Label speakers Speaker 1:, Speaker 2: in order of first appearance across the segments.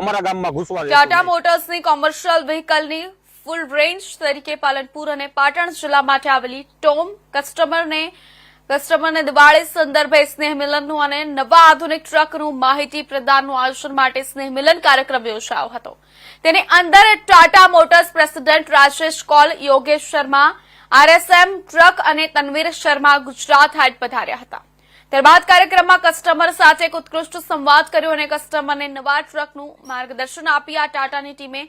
Speaker 1: અમારા ગામમાં ઘૂસવા
Speaker 2: ટાટા મોટર્સની કોમર્શિયલ વ્હીકલની ફૂલ રેન્જ તરીકે પાલનપુર અને પાટણ જિલ્લા માટે આવેલી ટોમ કસ્ટમરને કસ્ટમરને દિવાળી સંદર્ભે સ્નેહ મિલનનું અને નવા આધુનિક ટ્રકનું માહિતી પ્રદાનનું આયોજન માટે સ્નેહ મિલન કાર્યક્રમ યોજાયો હતો. તેની અંદર Tata Motors president Rajesh Kaul Yogesh Sharma RSM truck અને તનવીર શર્મા ગુજરાત હાટ પધાર્યા હતા. ત્યારબાદ કાર્યક્રમમાં કસ્ટમર સાથે એક ઉત્કૃષ્ટ સંવાદ કર્યો અને કસ્ટમરને નવા ટ્રકનું માર્ગદર્શન આપી આ ટાટાની ટીમે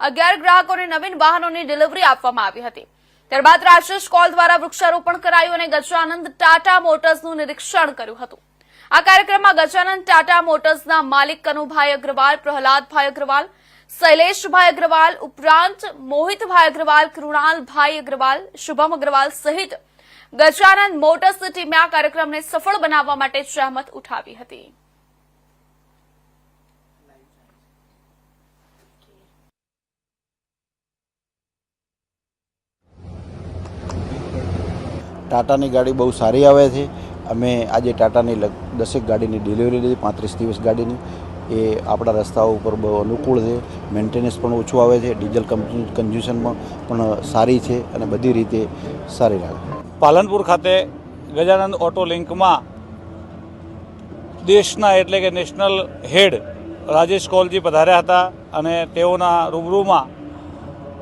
Speaker 2: અગિયાર ગ્રાહકોને નવીન વાહનોની ડિલિવરી આપવામાં આવી હતી. ત્યારબાદ રાજેશ કોલ દ્વારા વૃક્ષારોપણ કરાયું અને ગજાનંદ ટાટા મોટર્સનું નિરીક્ષણ કર્યું હતું. આ કાર્યક્રમમાં ગજાનંદ ટાટા મોટર્સના માલિક કનુભાઈ અગ્રવાલ, પ્રહલાદભાઈ અગ્રવાલ, શૈલેષભાઈ અગ્રવાલ, ઉપરાંત મોહિતભાઈ અગ્રવાલ, કૃણાલભાઈ અગ્રવાલ, શુભમ અગ્રવાલ સહિત ગજાનંદ મોટર્સ ટીમે આ કાર્યક્રમને સફળ બનાવવા માટે સહમત ઉઠાવી હતી.
Speaker 3: ટાટાની ગાડી બહુ સારી આવે છે. અમે આજે ટાટાની દસેક ગાડીની ડિલિવરી લીધી, પાંત્રીસ દિવસ ગાડીની. એ આપણા રસ્તાઓ ઉપર બહુ અનુકૂળ છે. મેન્ટેનન્સ પણ ઓછું આવે છે. ડીઝલ કન્ઝ્યુશનમાં પણ સારી છે અને બધી રીતે સારી લાગે.
Speaker 4: પાલનપુર ખાતે ગજાનંદ ઓટો લિંકમાં દેશના એટલે કે નેશનલ હેડ રાજેશ કોલજી પધાર્યા હતા અને તેઓના રૂબરૂમાં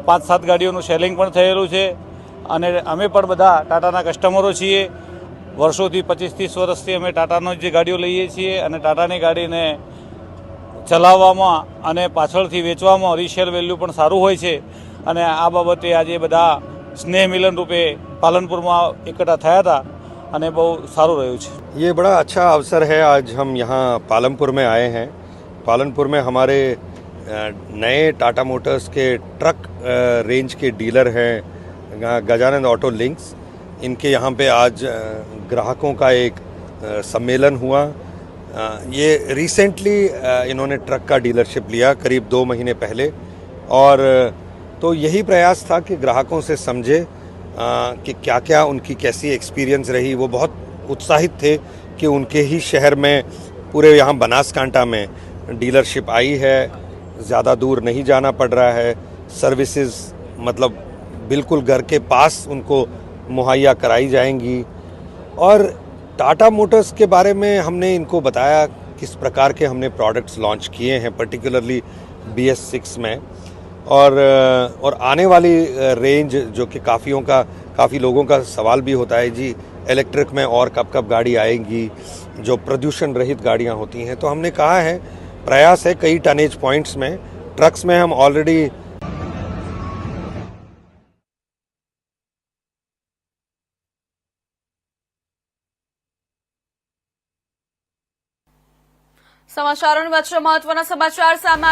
Speaker 4: પાંચ સાત ગાડીઓનું સેલિંગ પણ થયેલું છે. અને અમે પણ બધા ટાટાના કસ્ટમરો છીએ. વર્ષોથી પચીસ ત્રીસ વર્ષથી અમે ટાટાનો જે ગાડીઓ લઈએ છીએ અને ટાટાની ગાડીને ચલાવવામાં અને પાછળથી વેચવામાં રિસેલ વેલ્યુ પણ સારું હોય છે. અને આ બાબતે આજે બધા સ્નેહ મિલન રૂપે પાલનપુરમાં એકઠા થયા હતા અને બહુ સારું રહ્યું છે
Speaker 5: ये बड़ा अच्छा अवसर है आज हम यहाँ पालमपुर में आए हैं पालनपुर में हमारे अ, नए टाटा मोटर्स के ट्रक अ, रेंज के डीलर हैं अ, गजानंद ऑटो लिंक्स इनके यहाँ पे आज अ, ग्राहकों का एक अ, सम्मेलन हुआ अ, ये रिसेंटली इन्होंने ट्रक का डीलरशिप लिया करीब दो महीने पहले और अ, तो यही प्रयास था कि ग्राहकों से समझे अ, कि क्या क्या उनकी कैसी एक्सपीरियंस रही? वो बहुत उत्साहित थे कि उनके ही शहर में, पूरे यहाँ बनासकांठा में डीलरशिप आई है। ज़्यादा दूर नहीं जाना पड़ रहा है। सर्विसेज़ मतलब बिल्कुल घर के पास उनको मुहैया कराई जाएँगी। और टाटा मोटर्स के बारे में हमने इनको बताया, किस प्रकार के हमने प्रोडक्ट्स लॉन्च किए हैं पर्टिकुलरली बी एस सिक्स में। और अ, और आने वाली अ, रेंज जो कि काफ़ियों का काफ़ी लोगों का सवाल भी होता है जी इलेक्ट्रिक में और कब कब गाड़ी आएंगी जो प्रदूषण रहित गाड़ियां होती हैं तो हमने कहा है प्रयास है कई टनेज पॉइंट्स में ट्रक्स में हम ऑलरेडी
Speaker 2: સમાચારોની વચ્ચે મહત્વના સમાચાર સામે